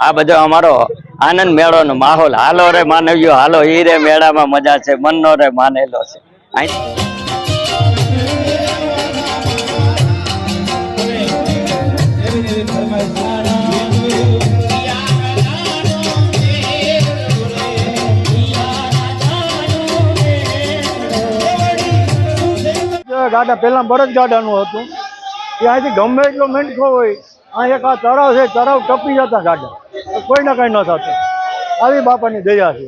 આ બધો અમારો આનંદ મેળો નો માહોલ. હાલો રે માનવ્યો હાલો, ઈ રે મેળામાં મજા છે, મનનો રે માનેલો છે. ગાડા પહેલા બળદ ગાડાનું હતું. ત્યાંથી ગમે એટલો મિનખો હોય. અહીં એક આ તળાવ છે તળાવ ટપી જતા ગાડા. કોઈને કંઈ ન થતું. આવી બાપાની દયા છે.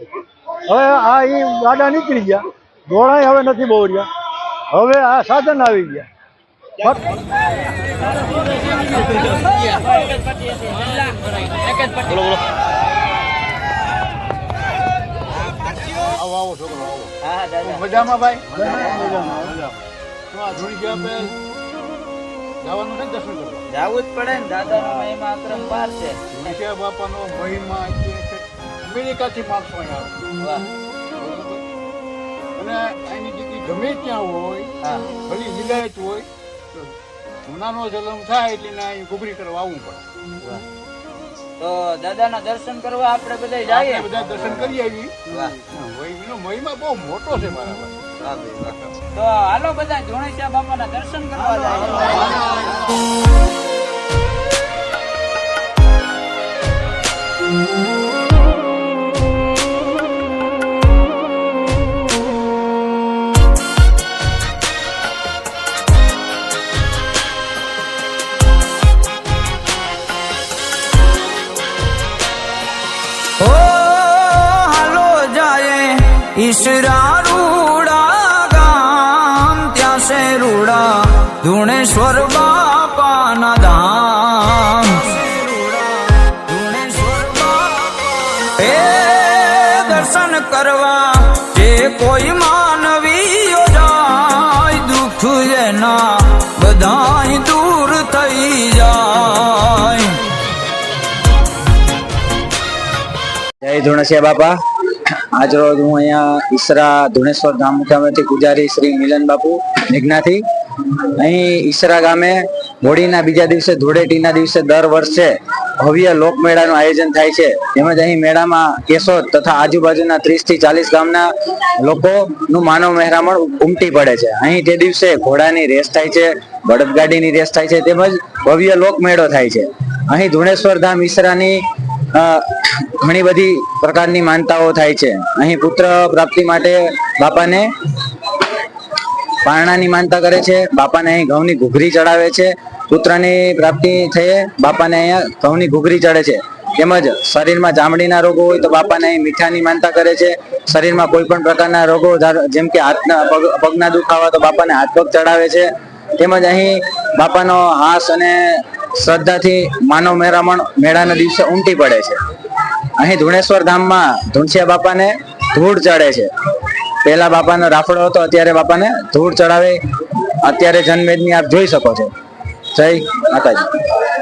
હવે આ એ ગાડા નીકળી ગયા. ઘોડાય હવે નથી બહુ રહ્યા હવે આ સાધન આવી ગયા. મજામાં ભાઈ? તો આ ધૂળી ગયા પે જવાનું છે દર્શન કરવા? જાવું જ પડે ને દાદાનો મહિમા અક્રમ પાર છે. ધૂળિયા બાપાનો મહિમા અમેરિકાથી માણસો અહીંયા આવે અને અહીંની જગ્યા ગમે ત્યાં હોય હા. ભલી વિલાયત હોય તો ગુનાનો જન્મ થાય એટલે ગુબરી કરવા આવવું પડે. તો દાદાના દર્શન કરવા આપણે બધા જઈએ. બધા દર્શન કરી આવી વાહ. એનો મહિમા બહુ મોટો છે મારા. તો હાલો બધા જોણેશ્યા બાપાના દર્શન કરવા જાય. ઈશરા રૂડા ગામ ત્યાં છે રૂડા ધુણેશ્વર બાપાના ધામ ધુણેશ્વર બાપા એ દર્શન કરવા જે કોઈ માનવીઓ જાય દુઃખ એના બધાય દૂર થઈ જાય જય ધુણસિયા બાપા આજ રોજ હું અહીંયા ઈસરા ધુણેશ્વર ધામ મુકામેથી પૂજારી શ્રી મિલન બાપુ નિજ્ઞાથી અહીં ઈસરા ગામે હોળીના બીજા દિવસે ધૂળેટીના દિવસે દર વર્ષે ભવ્ય લોકમેળાનું આયોજન થાય છે. તેમજ અહીં મેળામાં કેશોદ તથા આજુબાજુના ત્રીસથી ચાલીસ ગામના લોકોનું માનવ મહેરામણ ઉમટી પડે છે. અહીં તે દિવસે ઘોડાની રેસ થાય છે, બળદગાડીની રેસ થાય છે, તેમજ ભવ્ય લોકમેળો થાય છે. અહીં ધુણેશ્વર ધામ ઈસરાની ઘણી બધી પ્રકારની માનતાઓ થાય છે. અહીં પુત્ર પ્રાપ્તિ માટે બાપાને પારણાની માનતા કરે છે. બાપાને અહીં ઘઉંની ઘૂઘરી ચડાવે છે. પુત્રની પ્રાપ્તિ થયે બાપાને અહીંયા ઘઉંની ઘૂઘરી ચડે છે. તેમજ શરીરમાં ચામડીના રોગો હોય તો બાપાને અહીં મીઠાની માનતા કરે છે. શરીરમાં કોઈ પણ પ્રકારના રોગો જેમ કે હાથના પગ, પગના દુખાવા તો બાપાને હાથ પગ ચડાવે છે. તેમજ અહીં બાપાનો હાસ અને શ્રદ્ધાથી માનવ મેરામણ મેળાના દિવસે ઉમટી પડે છે. અહીં ધુણેશ્વર ધામમાં ધુણસિયા બાપાને ધૂળ ચડે છે. પહેલા બાપાનો રાફડો હતો, અત્યારે બાપાને ધૂળ ચડાવે અત્યારે જનમેદની આપ જોઈ શકો છો. જય માતાજી.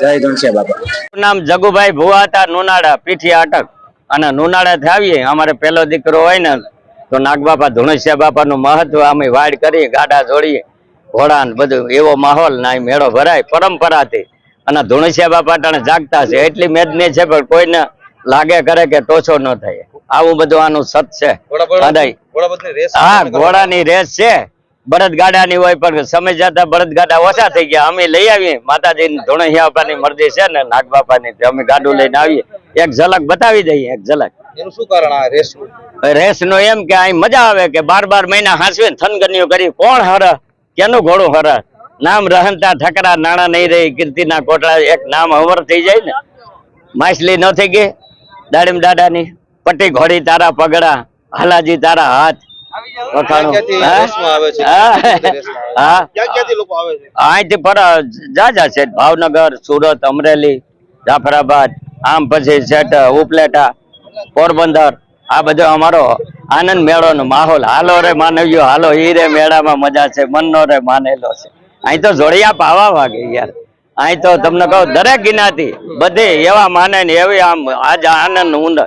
જય ધુણસિયા બાપા. નામ જગુભાઈ ભુવા હતા નુનાળા પીઠી અટક અને નુનાળા થી આવીએ અમારે પેલો દીકરો હોય ને, તો નાગબાપા ધુણસિયા બાપાનું મહત્વ અમે વાડ કરીએ ગાડા જોડીએ ઘોડા બધું એવો માહોલ ના મેળો ભરાય, પરંપરાથી. અને ધુણસિયા બાપા ટાણે જાગતા છે. એટલી મેદની છે પણ કોઈને લાગે કરે કે ટોછો ન થાય. આવું બધું આનું સત છે. હા ઘોડાની રેસ છે. બળદ ગાડાની હોય પણ સમય જતા બળદ ગાડા ઓછા થઈ ગયા. અમે લઈ આવીએ. માતાજી ધોણિયા બાપાની મરજી છે ને નાગ બાપાની ની અમે ગાડું લઈને આવીએ. એક ઝલક બતાવી દઈએ એક ઝલક. એનું શું કારણ આ રેસ નો એમ કે અહીં મજા આવે કે બાર બાર મહિના હાંસવે થનગનીઓ કરી. કોણ હર? કેનું ઘોડું હર? નામ રહનતા ઠકરા નાણા નહીં રહી કીર્તિના કોટડા એક નામ અવર થઈ જાય ને. માછલી ન થઈ ગઈ દાડીમ દાડાની પટ્ટી ઘોડી તારા પગડા હલાજી તારા હાથ. ભાવનગર સુરત અમરેલી જાફરાબાદ આમ પછી સેટ ઉપલેટા પોરબંદર. આ બધો અમારો આનંદ મેળો નો માહોલ. હાલો રે માનવ્યો હાલો. ઈ રે મેળામાં મજા છે મનનો રે માનેલો છે. અહીં તો જોડિયા પાવા વાગે યાર. અહીં તો તમને કહું, દરેક ગીનાથી બધે એવા માને ને એવી આમ આજ આનંદ ઊંડ.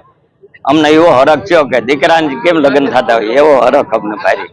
અમને એવો હરખ થયો કે દીકરાને કેમ લગ્ન થતા હોય, એવો હરખ અમને પારી